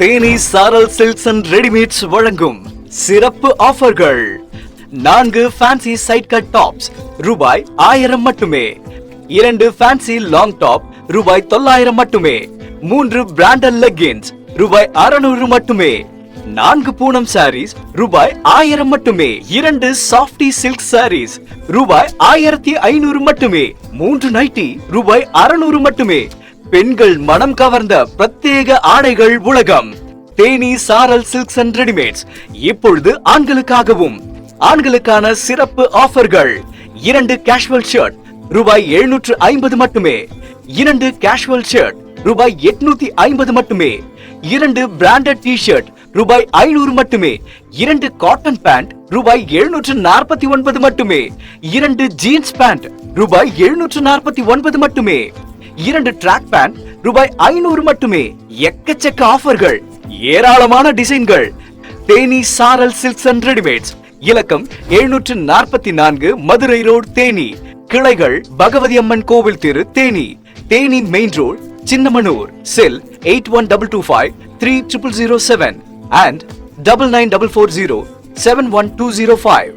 தேனி சாரல் silks and readymades வழங்கும் சிறப்பு ஆஃபர்கள். நான்கு ஃபேன்சி சைட் கட் டாப்ஸ் ரூபாய் ஆயிரம் மட்டுமே. இரண்டு ஃபேன்சி லாங் டாப் ரூபாய் தொள்ளாயிரம் மட்டுமே. மூன்று பிராண்டட் லெகின்ஸ் ரூபாய் அறுநூறு மட்டுமே. நான்கு பூனம் சாரீஸ் ரூபாய் ஆயிரம் மட்டுமே. இரண்டு சாஃப்டி சில்க் சாரீஸ் ரூபாய் ஆயிரத்தி ஐநூறு மட்டுமே. மூன்று நைட்டி ரூபாய் அறுநூறு மட்டுமே. பெண்கள் மனம் கவர்ந்த பிரத்யேக ஆடைகள் உலகம். தேனி சாரல் சில்க்ஸ் அண்ட் ரெடிமேட்ஸ். இப்பொழுது ஆண்களுக்காகவும். ஆண்களுக்கான சிறப்பு ஆஃபர்கள். இரண்டு கேஷுவல் ஷர்ட் ரூபாய் எழுநூற்று ஐம்பது மட்டுமே. இரண்டு கேஷுவல் ஷர்ட் ரூபாய் எட்நூத்தி ஐம்பது மட்டுமே. இரண்டு பிராண்டட் டி ஷர்ட் ரூபாய் ஐநூறு மட்டுமே. இரண்டு காட்டன் பேண்ட் ரூபாய் எழுநூற்று நாற்பத்தி ஒன்பது மட்டுமே. இரண்டு ஜீன்ஸ் பேண்ட் ரூபாய் எழுநூற்று நாற்பத்தி ஒன்பது மட்டுமே. இரண்டு டிராக் பேண்ட் ரூபாய் ஐநூறு மட்டுமே. எக்கச்சக்க ஆஃபர்கள் ஏராளமான டிசைன்கள் தேனி சாரல் சில்க்ஸ் அண்ட் ரெடிமேட்ஸ் இலக்கம் எழுநூற்று நாற்பத்தி நான்கு மதுரை ரோடு தேனி. கிளைகள் பகவதி அம்மன் கோவில் தெரு Theni. Theni main road Chinnamanur. Cell eight one double two five three triple zero seven and double nine double four zero seven one two zero five